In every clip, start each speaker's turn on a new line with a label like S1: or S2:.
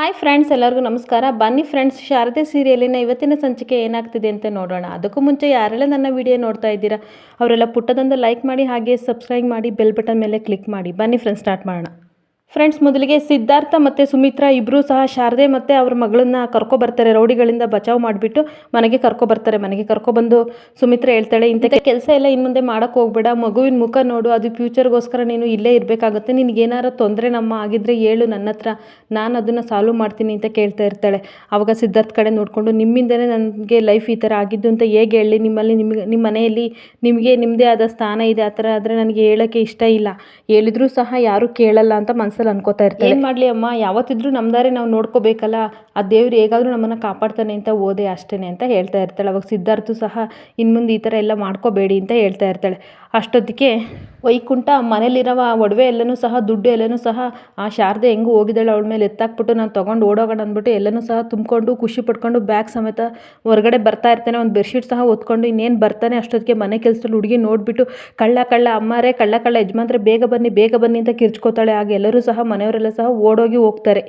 S1: Hi friends, ಎಲ್ಲರಿಗೂ ನಮಸ್ಕಾರ. ಬನ್ನಿ ಫ್ರೆಂಡ್ಸ್, ಶಾರದೆ ಸೀರಿಯಲಿನ ಇವತ್ತಿನ ಸಂಚಿಕೆ ಏನಾಗ್ತಿದೆ ಅಂತ ನೋಡೋಣ. ಅದಕ್ಕೂ ಮುಂಚೆ ಯಾರೆಲ್ಲ ನನ್ನ ವಿಡಿಯೋ ನೋಡ್ತಾ ಇದ್ದೀರಾ, ಅವರೆಲ್ಲ ಪುಟ್ಟದೊಂದು ಲೈಕ್ ಮಾಡಿ ಹಾಗೆ ಸಬ್ಸ್ಕ್ರೈಬ್ ಮಾಡಿ ಬೆಲ್ ಬಟನ್ ಮೇಲೆ ಕ್ಲಿಕ್ ಮಾಡಿ. ಬನ್ನಿ ಫ್ರೆಂಡ್ಸ್ ಸ್ಟಾರ್ಟ್ ಮಾಡೋಣ. ಫ್ರೆಂಡ್ಸ್, ಮೊದಲಿಗೆ ಸಿದ್ಧಾರ್ಥ ಮತ್ತು ಸುಮಿತ್ರಾ ಇಬ್ಬರೂ ಸಹ ಶಾರದೆ ಮತ್ತು ಅವ್ರ ಮಗಳನ್ನ ಕರ್ಕೊಬರ್ತಾರೆ ರೌಡಿಗಳಿಂದ ಬಚಾವ್ ಮಾಡಿಬಿಟ್ಟು ಮನೆಗೆ ಕರ್ಕೊಬರ್ತಾರೆ ಮನೆಗೆ ಕರ್ಕೊಬಂದು ಸುಮಿತ್ರಾ ಹೇಳ್ತಾಳೆ, ಇಂಥ ಕೆಲಸ ಎಲ್ಲ ಇನ್ನು ಮುಂದೆ ಮಾಡೋಕ್ಕೆ ಹೋಗ್ಬೇಡ. ಮಗುವಿನ ಮುಖ ನೋಡು. ಅದು ಫ್ಯೂಚರ್ಗೋಸ್ಕರ ನೀನು ಇಲ್ಲೇ ಇರಬೇಕಾಗುತ್ತೆ. ನಿನಗೇನಾರ ತೊಂದರೆ ನಮ್ಮ ಆಗಿದ್ರೆ ಹೇಳು. ನನ್ನ ಹತ್ರ ನಾನು ಅದನ್ನು ಸಾಲ್ವ್ ಮಾಡ್ತೀನಿ ಅಂತ ಕೇಳ್ತಾ ಇರ್ತಾಳೆ. ಆವಾಗ ಸಿದ್ಧಾರ್ಥ ಕಡೆ ನೋಡಿಕೊಂಡು ನಿಮ್ಮಿಂದನೇ ನನಗೆ ಲೈಫ್ ಈ ಥರ ಆಗಿದ್ದು ಅಂತ ಹೇಗೆ ಹೇಳಿ? ನಿಮ್ಮಲ್ಲಿ ನಿಮಗೆ ನಿಮ್ಮ ಮನೆಯಲ್ಲಿ ನಿಮಗೆ ನಿಮ್ಮದೇ ಆದ ಸ್ಥಾನ ಇದೆ. ಆ ಥರ ಆದರೆ ನನಗೆ ಹೇಳೋಕ್ಕೆ ಇಷ್ಟ ಇಲ್ಲ. ಹೇಳಿದ್ರೂ ಸಹ ಯಾರೂ ಕೇಳಲ್ಲ ಅಂತ ಮನಸ್ಸಲ್ಲಿ ಅನ್ಕೋತಾ ಇರ್ತಾರೆ ಏನ್ ಮಾಡ್ಲಿ ಅಮ್ಮ? ಯಾವತ್ತಿದ್ರೂ ನಮ್ದಾರೆ ನಾವು ನೋಡ್ಕೋಬೇಕಲ್ಲ. ಆ ದೇವ್ರು ಹೇಗಾದ್ರೂ ನಮ್ಮನ್ನ ಕಾಪಾಡ್ತಾನೆ ಅಂತ ಓದೆ ಅಷ್ಟೇನೆ ಅಂತ ಹೇಳ್ತಾ ಇರ್ತಾಳೆ. ಅವಾಗ ಸಿದ್ಧಾರ್ಥು ಸಹ ಇನ್ಮುಂದೆ ಈ ಥರ ಎಲ್ಲ ಮಾಡ್ಕೋಬೇಡಿ ಅಂತ ಹೇಳ್ತಾ ಇರ್ತಾಳೆ. ಅಷ್ಟೊತ್ತಿಗೆ ವೈಕುಂಠ ಮನೇಲಿರುವ ಒಡವೆ ಎಲ್ಲನೂ ಸಹ, ದುಡ್ಡು ಎಲ್ಲನೂ ಸಹ, ಆ ಶಾರದೆ ಹೆಂಗೂ ಹೋಗಿದ್ದಾಳೆ ಅವಳ ಮೇಲೆ ಎತ್ತಾಕ್ಬಿಟ್ಟು ನಾನು ತೊಗೊಂಡು ಓಡೋಗೋಣ ಅಂದ್ಬಿಟ್ಟು ಎಲ್ಲನೂ ಸಹ ತುಂಬಿಕೊಂಡು ಖುಷಿ ಪಡ್ಕೊಂಡು ಬ್ಯಾಗ್ ಸಮೇತ ಹೊರಗಡೆ ಬರ್ತಾ ಇರ್ತಾನೆ. ಒಂದು ಬೆಡ್ಶೀಟ್ ಸಹ ಹೊತ್ಕೊಂಡು ಇನ್ನೇನು ಬರ್ತಾನೆ ಅಷ್ಟೊತ್ತಿಗೆ ಮನೆ ಕೆಲಸದಲ್ಲಿ ಹುಡುಗಿ ನೋಡಿಬಿಟ್ಟು ಕಳ್ಳ ಕಳ್ಳ ಅಮ್ಮಾರೇ ಕಳ್ಳ ಕಳ್ಳ, ಯಜಮಾನ್ರೆ, ಬೇಗ ಬನ್ನಿ ಬೇಗ ಬನ್ನಿ ಅಂತ ಕಿರ್ಚ್ಕೋತಾಳೆ. ಆಗ ಎಲ್ಲರೂ ಸಹ ಮನೆಯವರೆಲ್ಲ ಸಹ ಓಡೋಗಿ ಹೋಗ್ತಾರೆ.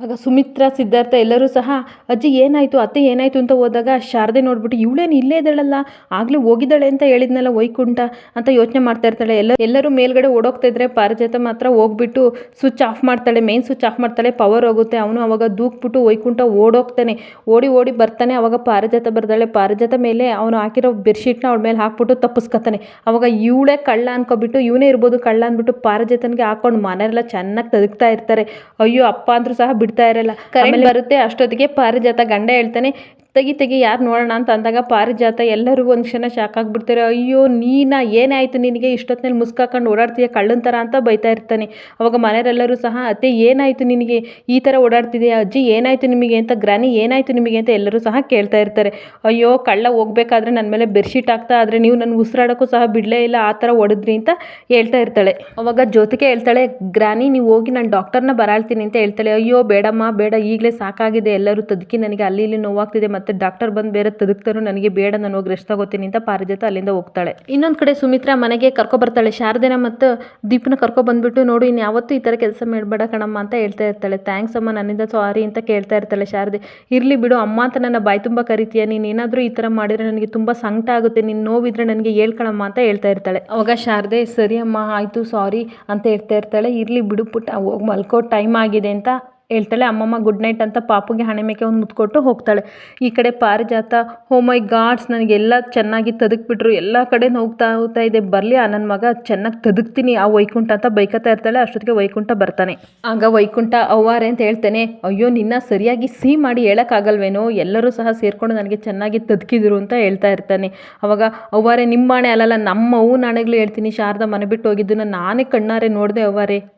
S1: ಆಗ ಸುಮಿತ್ರಾ, ಸಿದ್ಧಾರ್ಥ ಎಲ್ಲರೂ ಸಹ, ಅಜ್ಜಿ, ಏನಾಯಿತು? ಅತ್ತೆ ಏನಾಯಿತು? ಅಂತ ಹೋದಾಗ ಶಾರದೆ ನೋಡ್ಬಿಟ್ಟು, ಇವಳೇನು ಇಲ್ಲೇ ಇದ್ದಾಳಲ್ಲ? ಆಗಲೇ ಹೋಗಿದ್ದಾಳೆ ಅಂತ ಹೇಳಿದ್ನಲ್ಲ ವೈಕುಂಠ ಅಂತ ಯೋಚನೆ ಮಾಡ್ತಾ ಇರ್ತಾಳೆ. ಎಲ್ಲ ಎಲ್ಲರೂ ಮೇಲ್ಗಡೆ ಓಡೋಗ್ತಾ ಇದ್ರೆ ಪಾರಿಜಾತ ಮಾತ್ರ ಹೋಗ್ಬಿಟ್ಟು ಸ್ವಿಚ್ ಆಫ್ ಮಾಡ್ತಾಳೆ. ಮೇನ್ ಸ್ವಿಚ್ ಆಫ್ ಮಾಡ್ತಾಳೆ. ಪವರ್ ಹೋಗುತ್ತೆ. ಅವನು ಅವಾಗ ದೂಕ್ಬಿಟ್ಟು ವೈಕುಂಠ ಓಡೋಗ್ತಾನೆ. ಓಡಿ ಓಡಿ ಬರ್ತಾನೆ. ಅವಾಗ ಪಾರಿಜಾತ ಬರ್ತಾಳೆ ಪಾರಿಜಾತ ಮೇಲೆ ಅವನು ಹಾಕಿರೋ ಬೆಡ್ಶೀಟ್ನ ಅವಳ ಮೇಲೆ ಹಾಕ್ಬಿಟ್ಟು ತಪ್ಪಿಸ್ಕೊತಾನೆ. ಅವಾಗ ಇವಳೇ ಕಳ್ಳ ಅನ್ಕೊಬಿಟ್ಟು, ಇವನೇ ಇರ್ಬೋದು ಕಳ್ಳ ಅಂದ್ಬಿಟ್ಟು ಪಾರಿಜಾತನಿಗೆ ಹಾಕೊಂಡು ಮನೆಯೆಲ್ಲ ಚೆನ್ನಾಗಿ ತದುಕ್ತಾ ಇರ್ತಾರೆ. ಅಯ್ಯೋ, ಅಪ್ಪ ಅಂದ್ರೂ ಸಹ ಬಿಡ್ತಾ ಇರಲ್ಲ. ಕರೆಂಟ್ ಬರುತ್ತೆ ಅಷ್ಟೊತ್ತಿಗೆ ಪಾರಿಜಾತ ಗಂಡ ಹೇಳ್ತಾನೆ ತೆಗಿ ತೆಗಿ ಯಾರು ನೋಡೋಣ ಅಂತ ಅಂದಾಗ ಪಾರಿಜಾತ ಎಲ್ಲರೂ ಒಂದು ಕ್ಷಣ ಶಾಕ್ ಆಗಿಬಿಡ್ತಾರೆ. ಅಯ್ಯೋ, ನೀನಾ ಏನಾಯಿತು ನಿನಗೆ? ಇಷ್ಟೊತ್ತಿನಲ್ಲಿ ಮುಸ್ಕಾಕೊಂಡು ಓಡಾಡ್ತೀಯ? ಕಳ್ಳನ ಥರ ಅಂತ ಬೈತಾ ಇರ್ತಾನೆ. ಅವಾಗ ಮನೆಯವರೆಲ್ಲರೂ ಸಹ, ಅತ್ತೆ, ಏನಾಯಿತು ನಿನಗೆ? ಈ ಥರ ಓಡಾಡ್ತಿದೆಯಾ? ಅಜ್ಜಿ, ಏನಾಯಿತು ನಿಮಗೆ ಅಂತ? ಗ್ರಾನಿ, ಏನಾಯಿತು ನಿಮಗೆ ಅಂತ? ಎಲ್ಲರೂ ಸಹ ಕೇಳ್ತಾ ಇರ್ತಾರೆ. ಅಯ್ಯೋ, ಕಳ್ಳ ಹೋಗ್ಬೇಕಾದ್ರೆ ನನ್ನ ಮೇಲೆ ಬೆಡ್ಶೀಟ್ ಹಾಕ್ತಾ, ಆದರೆ ನೀವು ನನ್ನ ಉಸಿರಾಡೋಕ್ಕೂ ಸಹ ಬಿಡಲೇ ಇಲ್ಲ, ಆ ಥರ ಹೊಡೆದ್ರಿ ಅಂತ ಹೇಳ್ತಾ ಇರ್ತಾಳೆ. ಅವಾಗ ಜೊತೆಗೆ ಹೇಳ್ತಾಳೆ, ಗ್ರಾನಿ, ನೀವು ಹೋಗಿ ನಾನು ಡಾಕ್ಟರ್ನ ಬರಾಳ್ತೀನಿ ಅಂತ ಹೇಳ್ತಾಳೆ. ಅಯ್ಯೋ, ಬೇಡಮ್ಮ, ಬೇಡ, ಈಗಲೇ ಸಾಕಾಗಿದೆ. ಎಲ್ಲರೂ ತದಕಿ ನನಗೆ ಅಲ್ಲಿ ಇಲ್ಲಿ ನೋವಾಗ್ತಿದೆ, ಮತ್ತು ಡಾಕ್ಟರ್ ಬಂದು ಬೇರೆ ತದಕ್ತಾರು ನನಗೆ ಬೇಡ, ನಾನು ಹೋಗಿ ರೆಸ್ಟ್ ತಗೋತೀನಿ ಅಂತ ಪಾರಿಜಾತ ಅಲ್ಲಿಂದ ಹೋಗ್ತಾಳೆ. ಇನ್ನೊಂದು ಕಡೆ ಸುಮಿತ್ರಾ ಮನೆಗೆ ಕರ್ಕೊ ಬರ್ತಾಳೆ. ಶಾರದೆನ ಮತ್ತು ದೀಪನ ಕರ್ಕೊ ಬಂದ್ಬಿಟ್ಟು ನೋಡು ಇನ್ನು ಯಾವತ್ತೂ ಈ ಥರ ಕೆಲಸ ಮಾಡಬೇಡ ಕಣಮ್ಮ ಅಂತ ಹೇಳ್ತಾ ಇರ್ತಾಳೆ. ಥ್ಯಾಂಕ್ಸ್ ಅಮ್ಮ, ನನ್ನಿಂದ ಸಾರಿ ಅಂತ ಕೇಳ್ತಾ ಇರ್ತಾಳೆ ಶಾರದೆ. ಇರಲಿ ಬಿಡು, ಅಮ್ಮ ಅಂತ ನನ್ನ ಬಾಯಿ ತುಂಬ ಕರಿತೀಯ. ನೀನು ಏನಾದರೂ ಈ ಥರ ಮಾಡಿದರೆ ನನಗೆ ತುಂಬ ಸಂಕಟ ಆಗುತ್ತೆ. ನೀನು ನೋವಿದ್ರೆ ನನಗೆ ಹೇಳ್ಕೊಳಮ್ಮ ಅಂತ ಹೇಳ್ತಾ ಇರ್ತಾಳೆ. ಅವಾಗ ಶಾರದೆ, ಸರಿ ಅಮ್ಮ, ಆಯಿತು ಸಾರಿ ಅಂತ ಹೇಳ್ತಾ ಇರ್ತಾಳೆ. ಇರಲಿ ಬಿಡು ಪುಟ್ಟ, ಹೋಗಿ ಮಲ್ಕೋ ಟೈಮ್ ಆಗಿದೆ ಅಂತ ಹೇಳ್ತಾಳೆ, ಅಮ್ಮಮ್ಮ ಗುಡ್ ನೈಟ್ ಅಂತ ಪಾಪುಗೆ ಹಣೆ ಮೇಕೆ ಒಂದು ಮುತ್ಕೊಟ್ಟು ಹೋಗ್ತಾಳೆ. ಈ ಕಡೆ ಪಾರಿಜಾತ, ಹೋ ಮೈ ಗಾಡ್ಸ್, ನನಗೆಲ್ಲ ಚೆನ್ನಾಗಿ ತದಕ್ಬಿಟ್ರು, ಎಲ್ಲ ಕಡೆ ಹೋಗ್ತಾ ಹೋಗ್ತಾ ಇದೆ, ಬರಲಿ, ಆ ನನ್ನ ಮಗ ಚೆನ್ನಾಗಿ ತದಕ್ತೀನಿ, ಆ ವೈಕುಂಠ ಅಂತ ಬೈಕತ್ತಾ ಇರ್ತಾಳೆ, ಅಷ್ಟೊತ್ತಿಗೆ ವೈಕುಂಠ ಬರ್ತಾನೆ. ಆಗ ವೈಕುಂಠ, ಅವ್ವಾರೆ ಅಂತ ಹೇಳ್ತಾನೆ, ಅಯ್ಯೋ, ನಿನ್ನ ಸರಿಯಾಗಿ ಸಿಹಿ ಮಾಡಿ ಹೇಳೋಕ್ಕಾಗಲ್ವೇನೋ, ಎಲ್ಲರೂ ಸಹ ಸೇರಿಕೊಂಡು ನನಗೆ ಚೆನ್ನಾಗಿ ತದಕಿದ್ರು ಅಂತ ಹೇಳ್ತಾ ಇರ್ತಾನೆ. ಅವಾಗ, ಅವ್ವಾರೆ ನಿಮ್ಮ ಅಲ್ಲಲ್ಲ, ನಮ್ಮ ಅವು ನಾಣೆಗಳು ಹೇಳ್ತೀನಿ, ಶಾರದಾ ಮನೆ ಬಿಟ್ಟು ಹೋಗಿದ್ದನ್ನು ನಾನೇ ಕಣ್ಣಾರೆ ನೋಡಿದೆ, ಅವ್ವಾರೆ.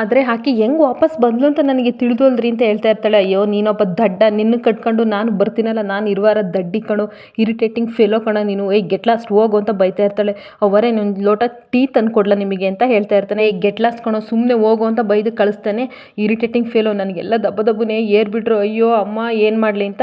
S1: ಆದರೆ ಆಕೆ ಹೆಂಗೆ ವಾಪಸ್ ಬಂದ್ಲು ಅಂತ ನನಗೆ ತಿಳಿದೋಲ್ರಿ ಅಂತ ಹೇಳ್ತಾ ಇರ್ತಾಳೆ. ಅಯ್ಯೋ, ನೀನೊಬ್ಬ ದಡ್ಡ, ನಿನ್ನ ಕಟ್ಕೊಂಡು ನಾನು ಬರ್ತೀನಲ್ಲ, ನಾನು ಇರುವಾರ ದಡ್ಡಿ ಕಣು ಇರಿಟೇಟಿಂಗ್ ಫೆಲೋ ಕಣ ನೀನು. ಏಯ್ ಗೆಟ್ ಲಾಸ್ಟ್ ಹೋಗು ಅಂತ ಬೈತಾ ಇರ್ತಾಳೆ. ಅವರೇ ಒಂದು ಲೋಟ ಟೀ ತಂದು ಕೊಡ್ಲ ನಿಮಗೆ ಅಂತ ಹೇಳ್ತಾ ಇರ್ತಾನೆ. ಏಯ್ ಗೆಟ್ ಲಾಸ್ಟ್ ಕಣೋ ಸುಮ್ಮನೆ ಹೋಗು ಅಂತ ಬೈದು ಕಳಿಸ್ತಾನೆ. ಇರಿಟೇಟಿಂಗ್ ಫೇಲೋ ನನಗೆಲ್ಲ ದಬ್ಬ ದಬ್ಬನೇ ಏರ್ಬಿಟ್ರು. ಅಯ್ಯೋ, ಅಮ್ಮ ಏನು ಮಾಡಲಿ ಅಂತ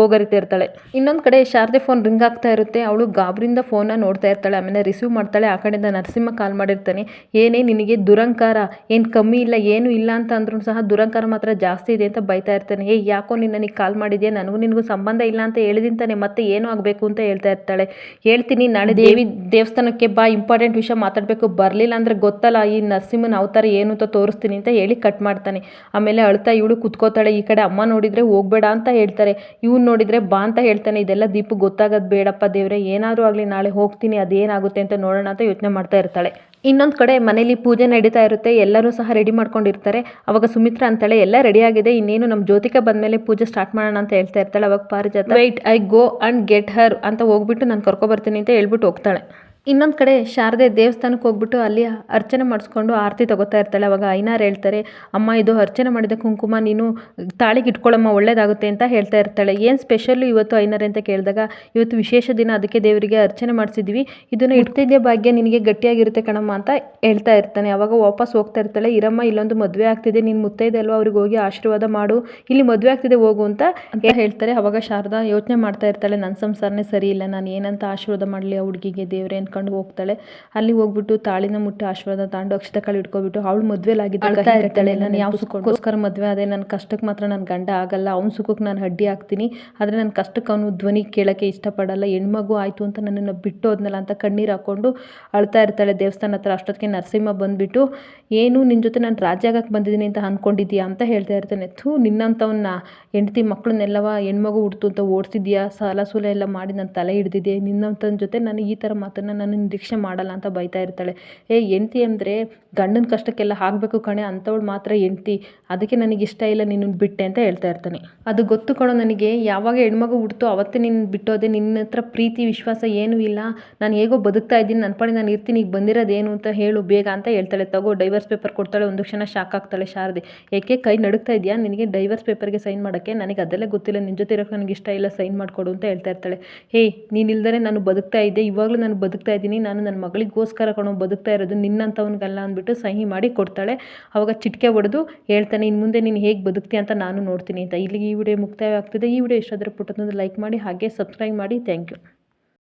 S1: ಗೋಗರಿತಾ ಇರ್ತಾಳೆ. ಇನ್ನೊಂದು ಕಡೆ ಶಾರದೆ ಫೋನ್ ರಿಂಗ್ ಆಗ್ತಾ ಇರುತ್ತೆ. ಅವಳು ಗಾಬರಿಂದ ಫೋನ ನೋಡ್ತಾ ಇರ್ತಾಳೆ. ಆಮೇಲೆ ರಿಸೀವ್ ಮಾಡ್ತಾಳೆ. ಆ ಕಡೆಯಿಂದ ನರಸಿಂಹ ಕಾಲ್ ಮಾಡಿರ್ತಾನೆ. ಏನೇ ನಿನಗೆ ದುರಂಕಾರ, ಏನು ಕಮ್ಮಿ ಇಲ್ಲ ಏನು ಇಲ್ಲ ಅಂತ ಅಂದ್ರೂ ಸಹ ದುರಂಕಾರ ಮಾತ್ರ ಜಾಸ್ತಿ ಇದೆ ಅಂತ ಬೈತಾ ಇರ್ತಾನೆ. ಏ ಯಾಕೋ ನೀನು ನನಗೆ ಕಾಲ್ ಮಾಡಿದ್ಯಾ? ನನಗೂ ನಿನಗೂ ಸಂಬಂಧ ಇಲ್ಲ ಅಂತ ಹೇಳಿದಿಂತಾನೆ ಮತ್ತೆ ಏನು ಆಗಬೇಕು ಅಂತ ಹೇಳ್ತಾ ಇರ್ತಾಳೆ. ಹೇಳ್ತೀನಿ ನಾಳೆ ದೇವಿ ದೇವಸ್ಥಾನಕ್ಕೆ ಬಾ ಇಂಪಾರ್ಟೆಂಟ್ ವಿಷಯ ಮಾತಾಡಬೇಕು. ಬರಲಿಲ್ಲ ಅಂದರೆ ಗೊತ್ತಲ್ಲ ಈ ನರಸಿಂಹನ ಅವತಾರ ಏನು ಅಂತ ತೋರಿಸ್ತೀನಿ ಅಂತ ಹೇಳಿ ಕಟ್ ಮಾಡ್ತಾನೆ. ಆಮೇಲೆ ಅಳ್ತಾ ಇವಳು ಕುತ್ಕೋತಾಳೆ ಈ ಕಡೆ ಅಮ್ಮ ನೋಡಿದರೆ ಹೋಗ್ಬೇಡ ಅಂತ ಹೇಳ್ತಾರೆ. ಇವ್ನು ನೋಡಿದರೆ ಬಾ ಅಂತ ಹೇಳ್ತಾನೆ. ಇದೆಲ್ಲ ದೀಪು ಗೊತ್ತಾಗೋದು ಬೇಡಪ್ಪ ದೇವ್ರೆ ಏನಾದರೂ ಆಗಲಿ ನಾಳೆ ಹೋಗ್ತೀನಿ ಅದೇನಾಗುತ್ತೆ ಅಂತ ನೋಡೋಣ ಅಂತ ಯೋಚನೆ ಮಾಡ್ತಾ ಇರ್ತಾಳೆ. ಇನ್ನೊಂದು ಕಡೆ ಮನೇಲಿ ಪೂಜೆ ನಡೀತಾ ಇರುತ್ತೆ, ಎಲ್ಲರೂ ಸಹ ರೆಡಿ ಮಾಡ್ಕೊಂಡಿರ್ತಾರೆ. ಅವಾಗ ಸುಮಿತ್ರಾ ಅಂತಾಳೆ, ಎಲ್ಲ ರೆಡಿ ಆಗಿದೆ, ಇನ್ನೇನು ನಮ್ಮ ಜ್ಯೋತಿಕ ಬಂದಮೇಲೆ ಪೂಜೆ ಸ್ಟಾರ್ಟ್ ಮಾಡೋಣ ಅಂತ ಹೇಳ್ತಾ ಇರ್ತಾಳೆ. ಅವಾಗ Parijata wait I go and get her ಅಂತ ಹೋಗ್ಬಿಟ್ಟು ನಾನು ಕರ್ಕೊಬರ್ತೀನಿ ಅಂತ ಹೇಳ್ಬಿಟ್ಟು ಹೋಗ್ತಾಳೆ. ಇನ್ನೊಂದು ಕಡೆ ಶಾರದೆ ದೇವಸ್ಥಾನಕ್ಕೆ ಹೋಗ್ಬಿಟ್ಟು ಅಲ್ಲಿ ಅರ್ಚನೆ ಮಾಡಿಸ್ಕೊಂಡು ಆರತಿ ತಗೋತಾ ಇರ್ತಾಳೆ. ಅವಾಗ ಐನಾರು ಹೇಳ್ತಾರೆ, ಅಮ್ಮ, ಇದು ಅರ್ಚನೆ ಮಾಡಿದ ಕುಂಕುಮ, ನೀನು ತಾಳಿಗೆ ಇಟ್ಕೊಳ್ಳಮ್ಮ ಒಳ್ಳೇದಾಗುತ್ತೆ ಅಂತ ಹೇಳ್ತಾ ಇರ್ತಾಳೆ. ಏನು ಸ್ಪೆಷಲ್ಲು ಇವತ್ತು ಐನಾರೆ ಅಂತ ಕೇಳಿದಾಗ, ಇವತ್ತು ವಿಶೇಷ ದಿನ, ಅದಕ್ಕೆ ದೇವರಿಗೆ ಅರ್ಚನೆ ಮಾಡಿಸಿದ್ವಿ. ಇದನ್ನು ಇಡ್ತಿದ್ದೆ ಭಾಗ್ಯ, ನಿನಗೆ ಗಟ್ಟಿಯಾಗಿರುತ್ತೆ ಕಣಮ್ಮ, ಅಂತ ಹೇಳ್ತಾ ಇರ್ತಾನೆ. ಅವಾಗ ವಾಪಸ್ ಹೋಗ್ತಾ ಇರ್ತಾಳೆ, ಇರಮ್ಮ, ಇಲ್ಲೊಂದು ಮದುವೆ ಆಗ್ತಿದೆ, ನೀನು ಮುತ್ತೈದೆ ಅಲ್ವಾ, ಅವ್ರಿಗೆ ಹೋಗಿ ಆಶೀರ್ವಾದ ಮಾಡು. ಇಲ್ಲಿ ಮದುವೆ ಆಗ್ತಿದೆ, ಹೋಗು, ಅಂತ ಹೇಳ್ತಾರೆ. ಅವಾಗ ಶಾರದಾ ಯೋಚನೆ ಮಾಡ್ತಾ ಇರ್ತಾಳೆ ನನ್ನ ಸಂಸಾರನೇ ಸರಿ ಇಲ್ಲ, ನಾನು ಏನಂತ ಆಶೀರ್ವಾದ ಮಾಡಲಿ ಆ ಹುಡುಗಿಗೆ, ದೇವ್ರೆ ಕರ್ಕೊಂಡು ಹೋಗ್ತಾಳೆ. ಅಲ್ಲಿ ಹೋಗ್ಬಿಟ್ಟು ತಾಳಿನ ಮುಟ್ಟಿ ಆಶೀರ್ವಾದ ತಗೊಂಡು ಅಕ್ಷತೆ ಕಾಳು ಇಟ್ಕೊಬಿಟ್ಟು ಅವಳು ಮದ್ವೆ ಅಳ್ತಾ ಇರ್ತಾಳೆ ನಾನು ಯಾವ ಸುಖಕ್ಕೋಸ್ಕರ ಮದುವೆ ಅದೇ ನನ್ನ ಕಷ್ಟಕ್ಕೆ ಮಾತ್ರ ನನ್ನ ಗಂಡ ಆಗಲ್ಲ. ಅವ್ನ ಸುಖಕ್ಕೆ ನಾನು ಅಡ್ಡಿ ಆಗ್ತೀನಿ ಆದರೆ ನನ್ನ ಕಷ್ಟಕ್ಕೆ ಅವನು ಧ್ವನಿ ಕೇಳೋಕ್ಕೆ ಇಷ್ಟಪಡಲ್ಲ. ಹೆಣ್ಮಗು ಆಯಿತು ಅಂತ ನನ್ನನ್ನು ಬಿಟ್ಟು ಹೋದ್ನಲ್ಲ ಅಂತ ಕಣ್ಣೀರು ಹಾಕ್ಕೊಂಡು ಅಳ್ತಾ ಇರ್ತಾಳೆ ದೇವಸ್ಥಾನ ಹತ್ರ. ಅಷ್ಟೊತ್ತಿಗೆ ನರಸಿಂಹ ಬಂದುಬಿಟ್ಟು ಏನು ನಿನ್ನ ಜೊತೆ ನಾನು ರಾಜ್ಯ ಆಗಕ್ಕೆ ಬಂದಿದ್ದೀನಿ ಅಂತ ಅಂದ್ಕೊಂಡಿದ್ದೀಯಾ ಅಂತ ಹೇಳ್ತಾ ಇರ್ತಾನೆ. ಥೂ ನಿನ್ನಂಥವನ್ನ ಹೆಂಡತಿ ಮಕ್ಕಳನ್ನೆಲ್ಲವ ಹೆಣ್ಮಗು ಹುಡ್ತು ಅಂತ ಓಡಿಸಿದ್ಯಾ ಸಾಲ ಸೂಲ ಎಲ್ಲ ಮಾಡಿ ನನ್ನ ತಲೆ ಹಿಡ್ದಿದ್ದೆ ನಿನ್ನಂಥವ್ನ ಜೊತೆ ನಾನು ಈ ಥರ ಮಾತನ್ನು ನಾನು ನಿರೀಕ್ಷೆ ಮಾಡಲ್ಲ ಅಂತ ಬೈತಾ ಇರ್ತಾಳೆ. ಏ, ಹೆಂಡ್ತಿ ಅಂದರೆ ಗಂಡನ ಕಷ್ಟಕ್ಕೆಲ್ಲ ಆಗಬೇಕು ಕಣೆ, ಅಂಥವಳು ಮಾತ್ರ ಹೆಂಡ್ತಿ. ಅದಕ್ಕೆ ನನಗೆ ಇಷ್ಟ ಇಲ್ಲ, ನಿನ್ನನ್ನು ಬಿಟ್ಟೆ ಅಂತ ಹೇಳ್ತಾ ಇರ್ತಾನೆ. ಅದು ಗೊತ್ತು ಕಣೋ ನನಗೆ, ಯಾವಾಗ ಹೆಣ್ಮಗು ಹುಡ್ತು ಅವತ್ತೇ ನಿನ್ನ ಬಿಟ್ಟೋದೆ, ನಿನ್ನ ಹತ್ರ ಪ್ರೀತಿ, ವಿಶ್ವಾಸ ಏನೂ ಇಲ್ಲ. ನಾನು ಹೇಗೋ ಬದುಕ್ತಾ ಇದ್ದೀನಿ, ನನ್ನ ಪಾಡಿ ನಾನು ಇರ್ತೀನಿ, ಈಗ ಬಂದಿರೋದೇನು ಅಂತ ಹೇಳು, ಬೇಗ ಅಂತ ಹೇಳ್ತಾಳೆ. ತಗೋ ಡೈವರ್ಸ್ ಪೇಪರ್ ಕೊಡ್ತಾಳೆ, ಒಂದು ಕ್ಷಣ ಶಾಕ್ ಆಗ್ತಾಳೆ ಶಾರದೆ. ಏಕೆ, ಕೈ ನಡುಗ್ತಾ ಇದೆಯಾ? ನಿನಗೆ ಡೈವರ್ಸ್ ಪೇಪರ್ಗೆ ಸೈನ್ ಮಾಡೋಕ್ಕೆ ನನಗೆ ಅದೆಲ್ಲ ಗೊತ್ತಿಲ್ಲ. ನಿನ್ನ ಜೊತೆ ಇರೋಕ್ಕೆ ನನಗೆ ಇಷ್ಟ ಇಲ್ಲ ಸೈನ್ ಮಾಡಿಕೊಡು ಅಂತ ಹೇಳ್ತಾ ಇರ್ತಾಳೆ. ಹೇ ನೀನು ಇಲ್ದರೆ ನಾನು ಬದುಕ್ತಾ ಇದ್ದೆ, ಇವಾಗಲೂ ನಾನು ಬದುಕ್ತಾ ಇದ್ದೀನಿ. ನಾನು ನನ್ನ ಮಗಳಿಗೋಸ್ಕರ ಕಣೋ ಬದುಕ್ತಾ ಇರೋದು ನಿನ್ನಂಥವನಿಗಲ್ಲ ಅಂದ್ಬಿಟ್ಟು ಸಹಿ ಮಾಡಿ ಕೊಡ್ತಾಳೆ. ಅವಾಗ ಚಿಟಿಕೆ ಹೊಡೆದು ಹೇಳ್ತಾನೆ ಇನ್ನು ಮುಂದೆ ನೀನು ಹೇಗೆ ಬದುಕ್ತೀಯ ಅಂತ ನಾನು ನೋಡ್ತೀನಿ ಅಂತ. ಇಲ್ಲಿಗೆ ಈ ವಿಡಿಯೋ ಮುಕ್ತಾಯ ಆಗ್ತಿದೆ ಈ ವಿಡಿಯೋ ಇಷ್ಟ ಆದರೆ ಪುಟ್ಟದೊಂದು ಲೈಕ್ ಮಾಡಿ, ಹಾಗೆ ಸಬ್ಸ್ಕ್ರೈಬ್ ಮಾಡಿ. Thank you.